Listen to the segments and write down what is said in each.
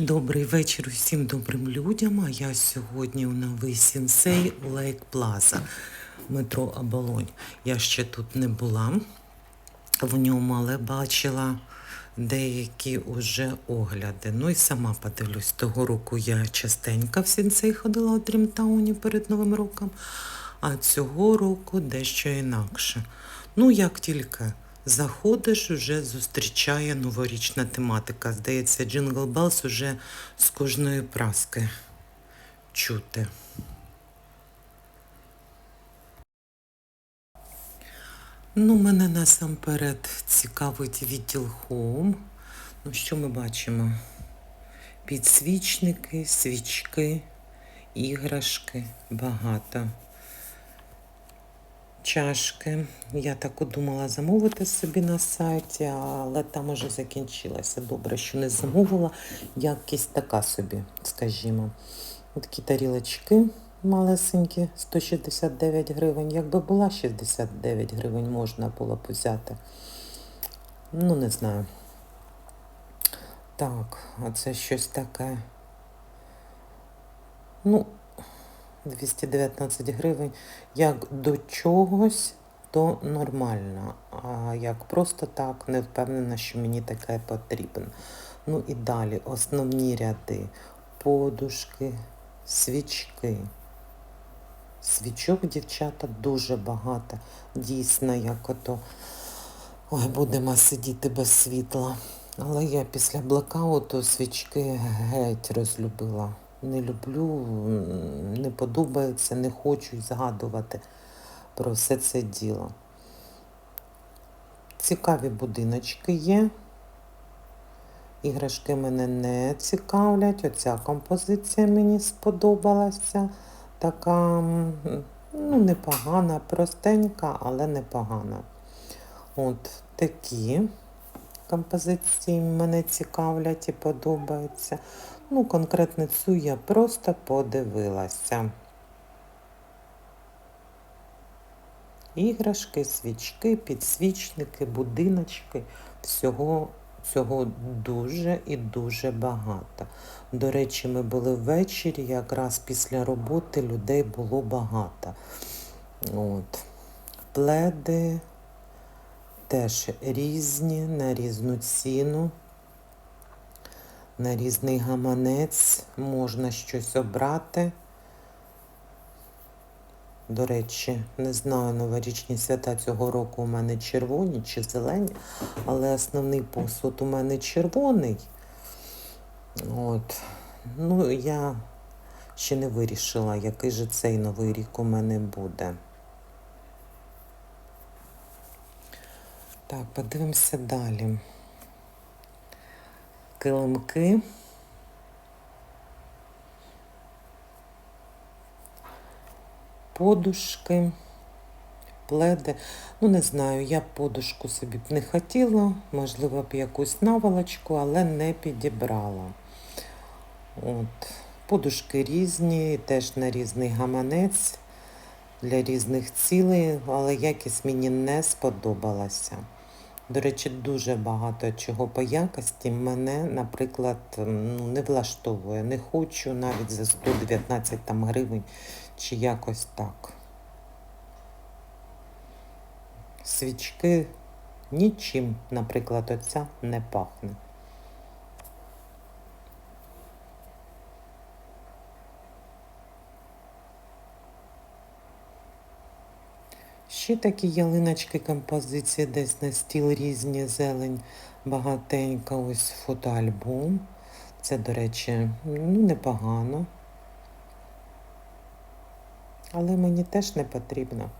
Добрий вечір усім добрим людям. А я сьогодні у новий сінсей Лейк Плаза, метро Оболонь. Я ще тут не була в ньому, але бачила деякі уже огляди. Ну і сама подивлюсь. Того року я частенько в сінсей ходила у Дрімтауні перед Новим роком, а цього року дещо інакше. Ну, як тільки заходиш, вже зустрічає новорічна тематика. Здається, Джингл Белс уже з кожної праски чути. Ну, мене насамперед цікавить відділ Home. Ну, що ми бачимо? Підсвічники, свічки, іграшки, багато. Чашки. Я так думала замовити собі на сайті, але там уже закінчилося. Добре, що не замовила. Якість така собі, скажімо. Такі тарілочки малесенькі, 169 гривень. Якби була 69 гривень, можна було б взяти. Ну, не знаю. Так, а це щось таке. Ну, 219 гривень. Як до чогось, то нормально. А як просто так, не впевнена, що мені таке потрібно. Ну і далі основні ряди. Подушки, свічки. Свічок, дівчата, дуже багато. Дійсно, як ото ой, будемо сидіти без світла. Але я після блокауту свічки геть розлюбила. Не люблю, не подобається, не хочу згадувати про все це діло. Цікаві будиночки є. Іграшки мене не цікавлять. Оця композиція мені сподобалася. Така, ну, непогана, простенька, але непогана. От такі композиції мене цікавлять і подобаються. Ну, конкретно цю я просто подивилася. Іграшки, свічки, підсвічники, будиночки. Всього цього дуже і дуже багато. До речі, ми були ввечері, якраз після роботи людей було багато. От. Пледи теж різні, на різну ціну на різний гаманець можна щось обрати. До речі, не знаю, новорічні свята цього року у мене червоні чи зелені, але основний посуд у мене червоний. От. Ну, я ще не вирішила, який же цей новий рік у мене буде. Так, подивимося далі килимки. Подушки, пледи. Ну, не знаю, я подушку собі б не хотіла, можливо, б якусь наволочку, але не підібрала. От. Подушки різні, теж на різний гаманець для різних цілей, але якість мені не сподобалася. До речі, дуже багато чого по якості мене, наприклад, ну, не влаштовує. Не хочу навіть за 119 там, гривень чи якось так. Свічки нічим, наприклад, оця не пахне. Ще такі ялиночки композиції десь на стіл різні зелень, багатенька, ось фотоальбом. Це, до речі, ну, непогано. Але мені теж не потрібно.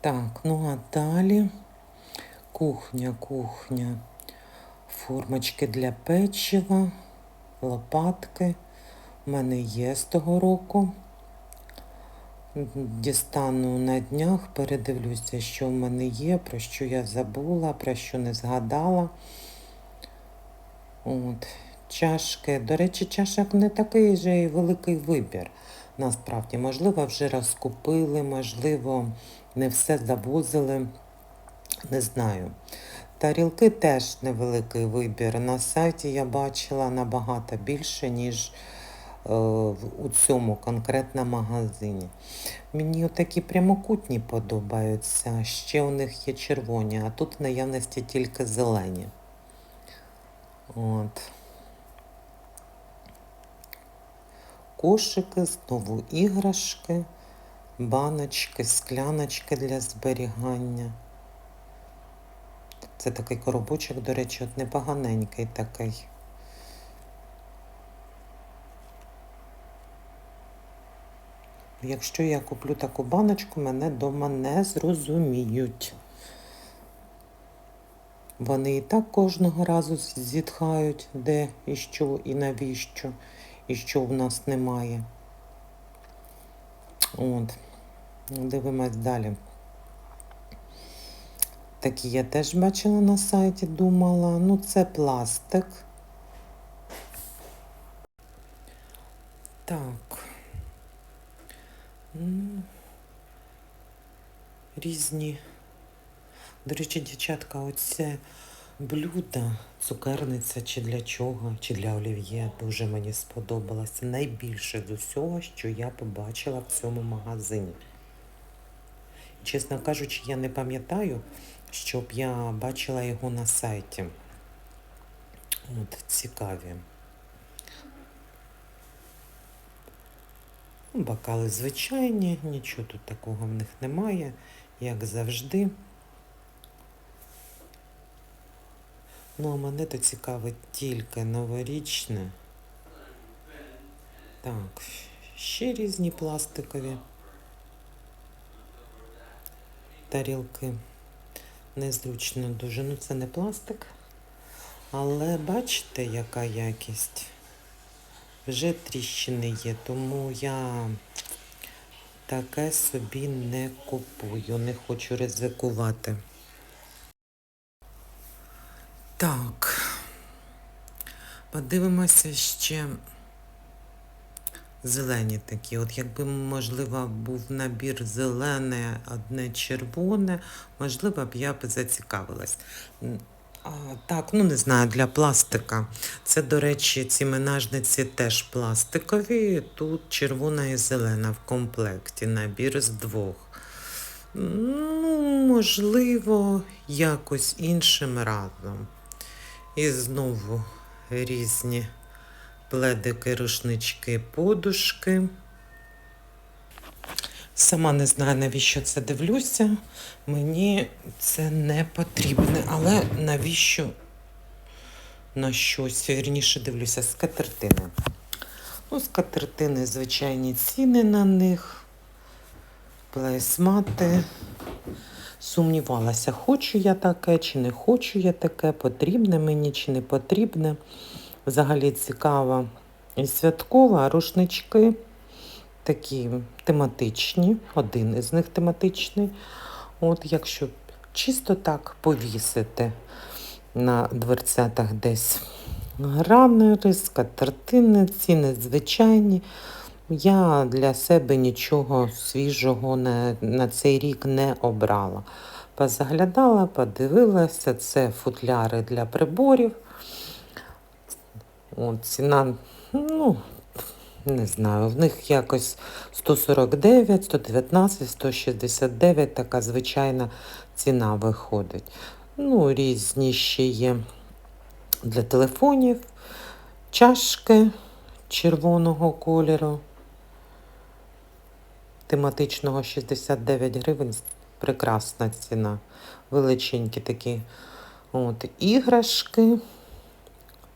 Так, ну а далі кухня, кухня, формочки для печива, лопатки. У мене є з того року. Дістану на днях, передивлюся, що в мене є, про що я забула, про що не згадала. От, Чашки. До речі, чашок не такий же і великий вибір. Насправді, можливо, вже розкупили, можливо, не все завозили. Не знаю. Тарілки теж невеликий вибір. На сайті я бачила набагато більше, ніж у цьому конкретно магазині. Мені отакі прямокутні подобаються. Ще у них є червоні, а тут в наявності тільки зелені. От. Кошики, знову іграшки, баночки, скляночки для зберігання. Це такий коробочок, до речі, от непоганенький такий. Якщо я куплю таку баночку, мене дома не зрозуміють. Вони і так кожного разу зітхають, де і що, і навіщо, і що в нас немає. От. Дивимось далі. Такі я теж бачила на сайті, думала. Ну, це пластик. Так. Ну, різні. До речі, дівчатка, оце блюдо, цукерниця чи для чого, чи для олів'є дуже мені сподобалося. Найбільше з усього, що я побачила в цьому магазині. Чесно кажучи, я не пам'ятаю, щоб я бачила його на сайті. От, цікаві. Бокали звичайні, нічого тут такого в них немає, як завжди. Ну, а мене то цікавить тільки новорічне. Так, ще різні пластикові тарілки. Незручно дуже. Ну, це не пластик. Але бачите, яка якість? Вже тріщини є, тому я таке собі не купую, не хочу ризикувати. Так. Подивимося ще зелені такі. От якби, можливо, був набір зелене, одне червоне, можливо б я б зацікавилась. Так, ну не знаю, для пластика. Це, до речі, ці менажниці теж пластикові. Тут червона і зелена в комплекті, набір з двох. Ну, можливо, якось іншим разом. І знову різні пледики, рушнички, подушки. Сама не знаю, навіщо це дивлюся. Мені це не потрібне, але навіщо на щось? Вірніше дивлюся, скатертини. Ну, скатертини, звичайні ціни на них, плейсмати. Сумнівалася, хочу я таке, чи не хочу я таке, потрібне мені, чи не потрібне. Взагалі цікава і святкова, рушнички такі тематичні, один із них тематичний. От якщо чисто так повісити на дверцятах десь ранери, скатертини, ціни звичайні. Я для себе нічого свіжого на, на цей рік не обрала. Позаглядала, подивилася, це футляри для приборів. От, ціна, ну, не знаю, в них якось 149, 119, 169 така звичайна ціна виходить. Ну, різні ще є для телефонів, чашки червоного кольору, тематичного 69 гривень. Прекрасна ціна. Величенькі такі от, іграшки.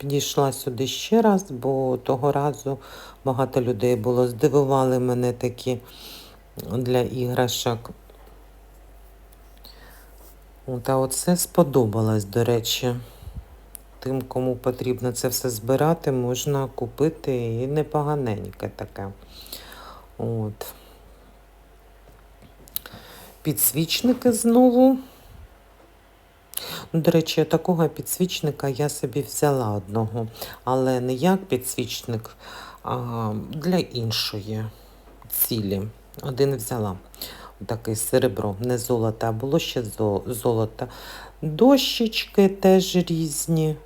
Підійшла сюди ще раз, бо того разу багато людей було. Здивували мене такі для іграшок. От, а оце сподобалось, до речі. Тим, кому потрібно це все збирати, можна купити і непоганеньке таке. От. Підсвічники знову. Ну, До речі, такого підсвічника я собі взяла одного, але не як підсвічник, а для іншої цілі. Один взяла. Такий серебро, не золото, а було ще зо- золото. Дощечки теж різні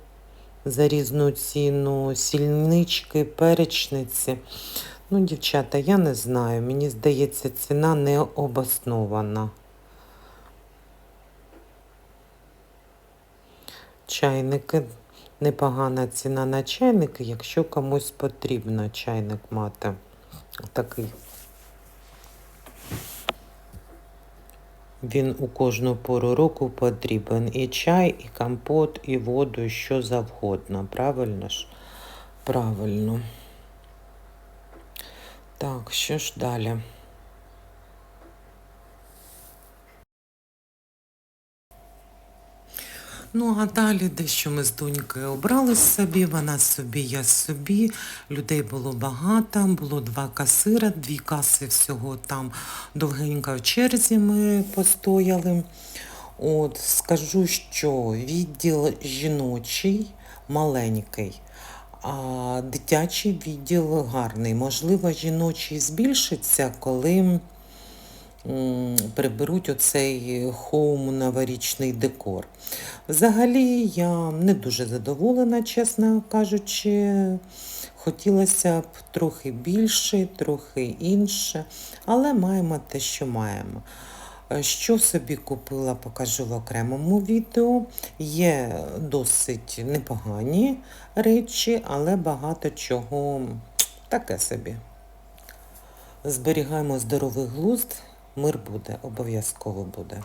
за різну ціну, сільнички, перечниці. Ну, дівчата, я не знаю. Мені здається, ціна не обоснована. Чайники. Непогана ціна на чайники, якщо комусь потрібно чайник мати. Такий. Він у кожну пору року потрібен. І чай, і компот, і воду, і що завгодно. Правильно ж? Правильно. Так, що ж далі? Ну, а далі дещо ми з донькою обрали собі, вона собі, я собі. Людей було багато, було два касира, дві каси всього там довгенько в черзі ми постояли. От, скажу, що відділ жіночий маленький, а дитячий відділ гарний. Можливо, жіночий збільшиться, коли приберуть оцей хоум новорічний декор. Взагалі я не дуже задоволена, чесно кажучи. Хотілося б трохи більше, трохи інше, але маємо те, що маємо. Що собі купила, покажу в окремому відео. Є досить непогані речі, але багато чого таке собі. Зберігаємо здоровий глузд, мир буде, обов'язково буде.